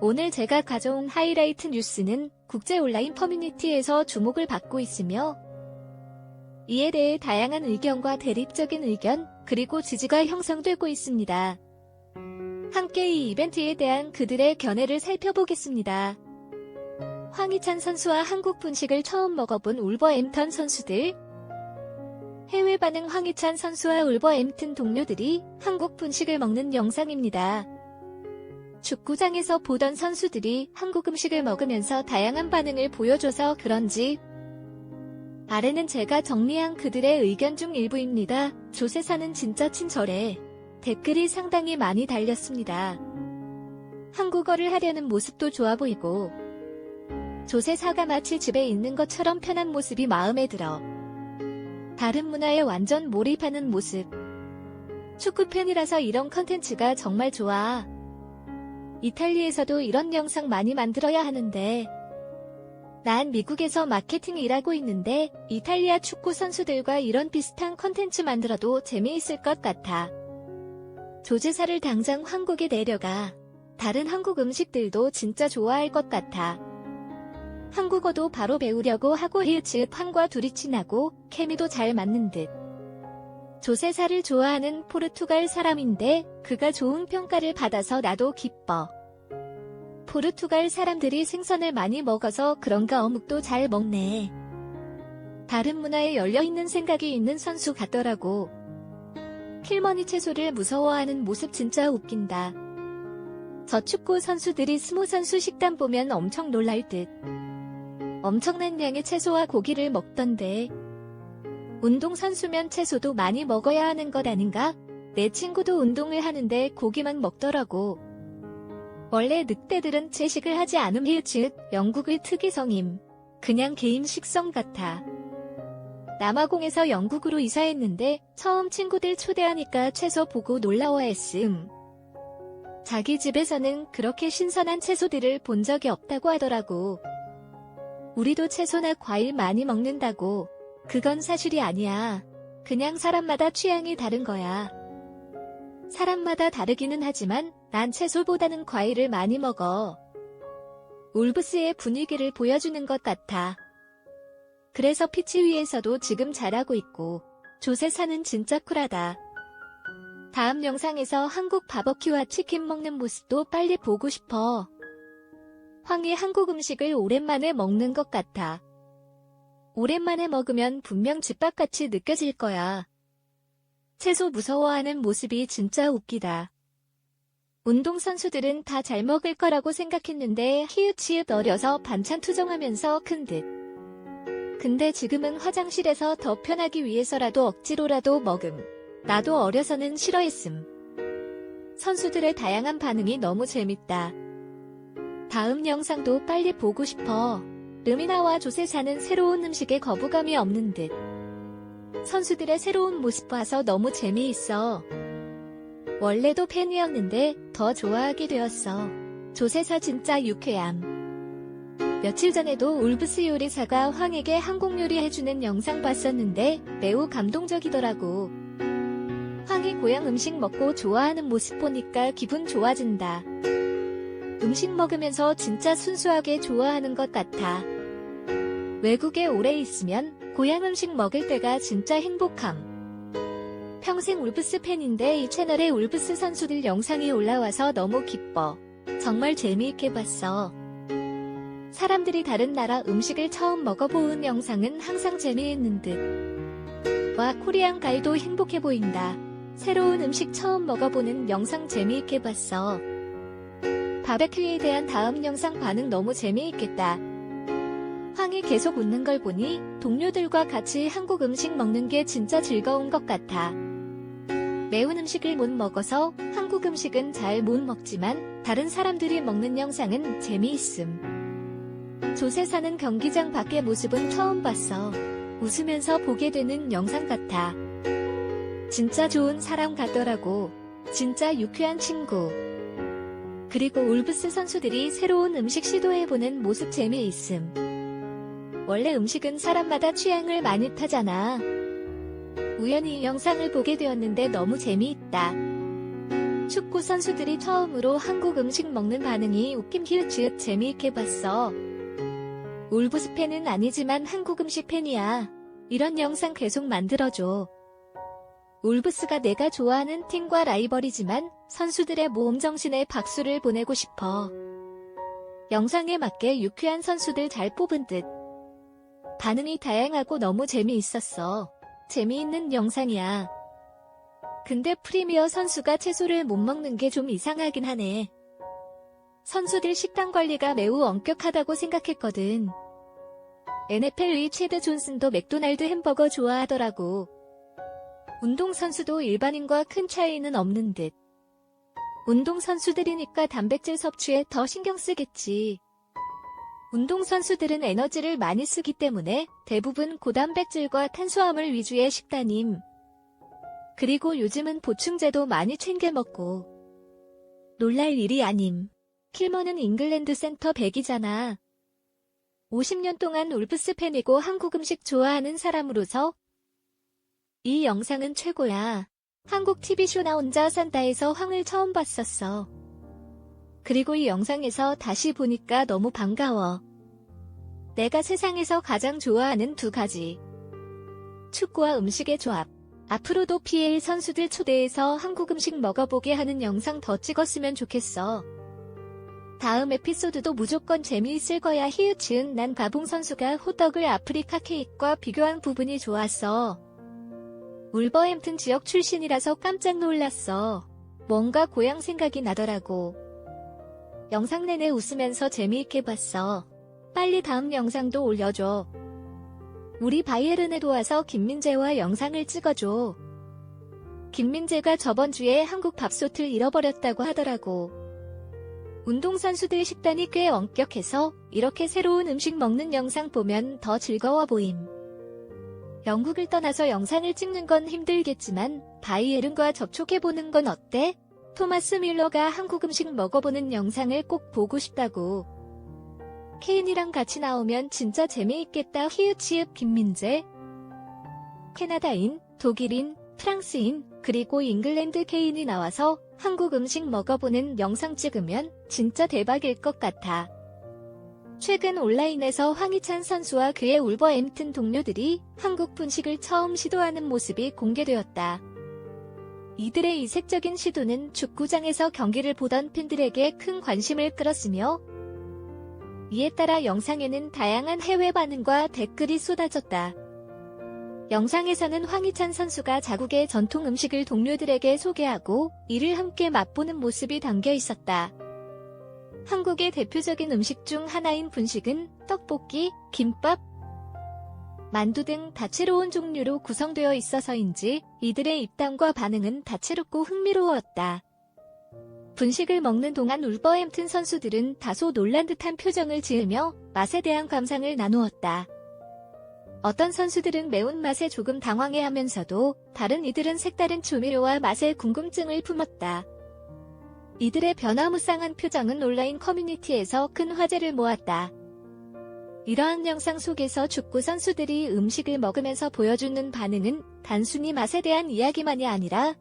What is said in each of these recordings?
오늘 제가 가져온 하이라이트 뉴스는 국제 온라인 커뮤니티에서 주목을 받고 있으며 이에 대해 다양한 의견과 대립적인 의견, 그리고 지지가 형성되고 있습니다. 함께 이 이벤트에 대한 그들의 견해를 살펴보겠습니다. 황희찬 선수와 한국 분식을 처음 먹어본 울버햄턴 선수들, 해외 반응 황희찬 선수와 울버햄튼 동료들이 한국 분식을 먹는 영상입니다. 축구장에서 보던 선수들이 한국 음식을 먹으면서 다양한 반응을 보여줘서 그런지 아래는 제가 정리한 그들의 의견 중 일부입니다. 조세사는 진짜 친절해. 댓글이 상당히 많이 달렸습니다. 한국어를 하려는 모습도 좋아 보이고 조세사가 마치 집에 있는 것처럼 편한 모습이 마음에 들어. 다른 문화에 완전 몰입하는 모습. 축구팬이라서 이런 컨텐츠가 정말 좋아. 이탈리아에서도 이런 영상 많이 만들어야 하는데 난 미국에서 마케팅 일하고 있는데 이탈리아 축구 선수들과 이런 비슷한 컨텐츠 만들어도 재미있을 것 같아. 조제사를 당장 한국에 내려가. 다른 한국 음식들도 진짜 좋아할 것 같아. 한국어도 바로 배우려고 하고 히읗 한과 둘이 친하고 케미도 잘 맞는 듯. 조세사를 좋아하는 포르투갈 사람인데 그가 좋은 평가를 받아서 나도 기뻐. 포르투갈 사람들이 생선을 많이 먹어서 그런가 어묵도 잘 먹네. 다른 문화에 열려있는 생각이 있는 선수 같더라고. 킬머니 채소를 무서워하는 모습 진짜 웃긴다. 저 축구 선수들이 스모 선수 식단 보면 엄청 놀랄 듯. 엄청난 양의 채소와 고기를 먹던데. 운동선수면 채소도 많이 먹어야 하는 것 아닌가? 내 친구도 운동을 하는데 고기만 먹더라고. 원래 늑대들은 채식을 하지 않음 히읗 영국의 특이성임. 그냥 개인 식성 같아. 남아공에서 영국으로 이사했는데 처음 친구들 초대하니까 채소 보고 놀라워했음. 자기 집에서는 그렇게 신선한 채소들을 본 적이 없다고 하더라고. 우리도 채소나 과일 많이 먹는다고. 그건 사실이 아니야. 그냥 사람마다 취향이 다른 거야. 사람마다 다르기는 하지만 난 채소보다는 과일을 많이 먹어. 울브스의 분위기를 보여주는 것 같아. 그래서 피치 위에서도 지금 잘하고 있고 조세사는 진짜 쿨하다. 다음 영상에서 한국 바버큐와 치킨 먹는 모습도 빨리 보고 싶어. 황이 한국 음식을 오랜만에 먹는 것 같아. 오랜만에 먹으면 분명 집밥같이 느껴질 거야. 채소 무서워하는 모습이 진짜 웃기다. 운동선수들은 다 잘 먹을 거라고 생각했는데 히읗히읗 어려서 반찬 투정하면서 큰 듯. 근데 지금은 화장실에서 더 편하기 위해서라도 억지로라도 먹음. 나도 어려서는 싫어했음. 선수들의 다양한 반응이 너무 재밌다. 다음 영상도 빨리 보고 싶어. 르미나와 조세사는 새로운 음식에 거부감이 없는 듯. 선수들의 새로운 모습 봐서 너무 재미있어. 원래도 팬이었는데 더 좋아하게 되었어. 조세사 진짜 유쾌함. 며칠 전에도 울브스 요리사가 황에게 한국 요리 해주는 영상 봤었는데 매우 감동적이더라고. 황이 고향 음식 먹고 좋아하는 모습 보니까 기분 좋아진다. 음식 먹으면서 진짜 순수하게 좋아하는 것 같아. 외국에 오래 있으면 고향 음식 먹을 때가 진짜 행복함. 평생 울브스 팬인데 이 채널에 울브스 선수들 영상이 올라와서 너무 기뻐. 정말 재미있게 봤어. 사람들이 다른 나라 음식을 처음 먹어보는 영상은 항상 재미있는 듯. 와, 코리안 가이도 행복해 보인다. 새로운 음식 처음 먹어보는 영상 재미있게 봤어. 바베큐에 대한 다음 영상 반응 너무 재미있겠다. 황이 계속 웃는 걸 보니 동료들과 같이 한국 음식 먹는 게 진짜 즐거운 것 같아. 매운 음식을 못 먹어서 한국 음식은 잘 못 먹지만 다른 사람들이 먹는 영상은 재미있음. 조세 사는 경기장 밖의 모습은 처음 봤어. 웃으면서 보게 되는 영상 같아. 진짜 좋은 사람 같더라고. 진짜 유쾌한 친구. 그리고 울브스 선수들이 새로운 음식 시도해보는 모습 재미있음. 원래 음식은 사람마다 취향을 많이 타잖아. 우연히 영상을 보게 되었는데 너무 재미있다. 축구 선수들이 처음으로 한국 음식 먹는 반응이 웃김 히읗지읒 재미있게 봤어. 울브스 팬은 아니지만 한국 음식 팬이야. 이런 영상 계속 만들어줘. 울브스가 내가 좋아하는 팀과 라이벌이지만 선수들의 모험 정신에 박수를 보내고 싶어. 영상에 맞게 유쾌한 선수들 잘 뽑은 듯. 반응이 다양하고 너무 재미있었어. 재미있는 영상이야. 근데 프리미어 선수가 채소를 못 먹는 게 좀 이상하긴 하네. 선수들 식단 관리가 매우 엄격하다고 생각했거든. NFL의 체드 존슨도 맥도날드 햄버거 좋아하더라고. 운동선수도 일반인과 큰 차이는 없는 듯. 운동선수들이니까 단백질 섭취에 더 신경 쓰겠지. 운동선수들은 에너지를 많이 쓰기 때문에 대부분 고단백질과 탄수화물 위주의 식단임. 그리고 요즘은 보충제도 많이 챙겨 먹고. 놀랄 일이 아님. 킬머는 잉글랜드 센터 백이잖아. 50년 동안 울프스 팬이고 한국 음식 좋아하는 사람으로서 이 영상은 최고야. 한국 TV쇼 나 혼자 산다에서 황을 처음 봤었어. 그리고 이 영상에서 다시 보니까 너무 반가워. 내가 세상에서 가장 좋아하는 두 가지. 축구와 음식의 조합. 앞으로도 PL 선수들 초대해서 한국 음식 먹어보게 하는 영상 더 찍었으면 좋겠어. 다음 에피소드도 무조건 재미있을 거야 히읗은 난 가봉 선수가 호떡을 아프리카 케이크와 비교한 부분이 좋았어. 울버햄튼 지역 출신이라서 깜짝 놀랐어. 뭔가 고향 생각이 나더라고. 영상 내내 웃으면서 재미있게 봤어. 빨리 다음 영상도 올려줘. 우리 바이에른에도 와서 김민재와 영상을 찍어줘. 김민재가 저번 주에 한국 밥솥을 잃어버렸다고 하더라고. 운동선수들 식단이 꽤 엄격해서 이렇게 새로운 음식 먹는 영상 보면 더 즐거워 보임. 영국을 떠나서 영상을 찍는 건 힘들겠지만 바이에른과 접촉해보는 건 어때? 토마스 밀러가 한국 음식 먹어보는 영상을 꼭 보고 싶다고. 케인이랑 같이 나오면 진짜 재미있겠다 히읗이읍 김민재. 캐나다인, 독일인, 프랑스인, 그리고 잉글랜드 케인이 나와서 한국 음식 먹어보는 영상 찍으면 진짜 대박일 것 같아. 최근 온라인에서 황희찬 선수와 그의 울버햄튼 동료들이 한국 분식을 처음 시도하는 모습이 공개되었다. 이들의 이색적인 시도는 축구장에서 경기를 보던 팬들에게 큰 관심을 끌었으며 이에 따라 영상에는 다양한 해외 반응과 댓글이 쏟아졌다. 영상에서는 황희찬 선수가 자국의 전통 음식을 동료들에게 소개하고 이를 함께 맛보는 모습이 담겨 있었다. 한국의 대표적인 음식 중 하나인 분식은 떡볶이, 김밥, 만두 등 다채로운 종류로 구성되어 있어서인지 이들의 입담과 반응은 다채롭고 흥미로웠다. 분식을 먹는 동안 울버햄튼 선수들은 다소 놀란 듯한 표정을 지으며 맛에 대한 감상을 나누었다. 어떤 선수들은 매운맛에 조금 당황해 하면서도 다른 이들은 색다른 조미료와 맛에 궁금증을 품었다. 이들의 변화무쌍한 표정은 온라인 커뮤니티에서 큰 화제를 모았다. 이러한 영상 속에서 축구 선수들이 음식을 먹으면서 보여주는 반응은 단순히 맛에 대한 이야기만이 아니라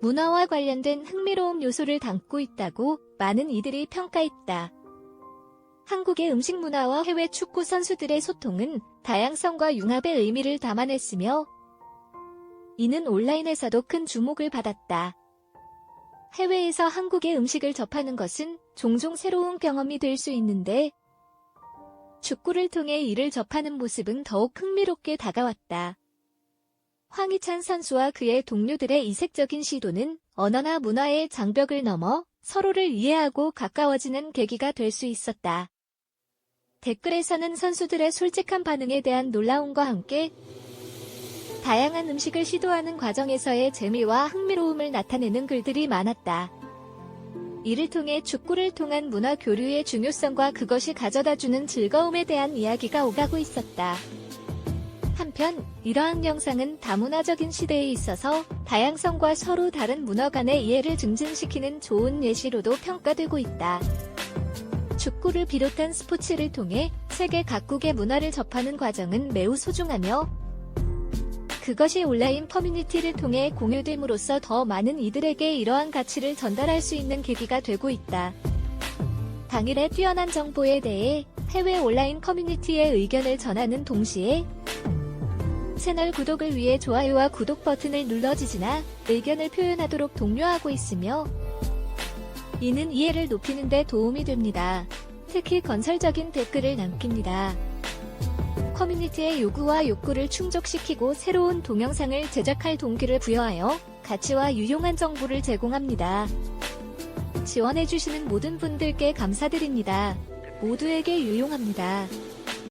문화와 관련된 흥미로운 요소를 담고 있다고 많은 이들이 평가했다. 한국의 음식 문화와 해외 축구 선수들의 소통은 다양성과 융합의 의미를 담아냈으며 이는 온라인에서도 큰 주목을 받았다. 해외에서 한국의 음식을 접하는 것은 종종 새로운 경험이 될 수 있는데 축구를 통해 이를 접하는 모습은 더욱 흥미롭게 다가왔다. 황희찬 선수와 그의 동료들의 이색적인 시도는 언어나 문화의 장벽을 넘어 서로를 이해하고 가까워지는 계기가 될 수 있었다. 댓글에서는 선수들의 솔직한 반응에 대한 놀라움과 함께 다양한 음식을 시도하는 과정에서의 재미와 흥미로움을 나타내는 글들이 많았다. 이를 통해 축구를 통한 문화 교류의 중요성과 그것이 가져다주는 즐거움에 대한 이야기가 오가고 있었다. 한편 이러한 영상은 다문화적인 시대에 있어서 다양성과 서로 다른 문화 간의 이해를 증진시키는 좋은 예시로도 평가되고 있다. 축구를 비롯한 스포츠를 통해 세계 각국의 문화를 접하는 과정은 매우 소중하며 그것이 온라인 커뮤니티를 통해 공유됨으로써 더 많은 이들에게 이러한 가치를 전달할 수 있는 계기가 되고 있다. 당일의 뛰어난 정보에 대해 해외 온라인 커뮤니티의 의견을 전하는 동시에 채널 구독을 위해 좋아요와 구독 버튼을 눌러주시나 의견을 표현하도록 독려하고 있으며 이는 이해를 높이는 데 도움이 됩니다. 특히 건설적인 댓글을 남깁니다. 커뮤니티의 요구와 욕구를 충족시키고 새로운 동영상을 제작할 동기를 부여하여 가치와 유용한 정보를 제공합니다. 지원해주시는 모든 분들께 감사드립니다. 모두에게 유용합니다.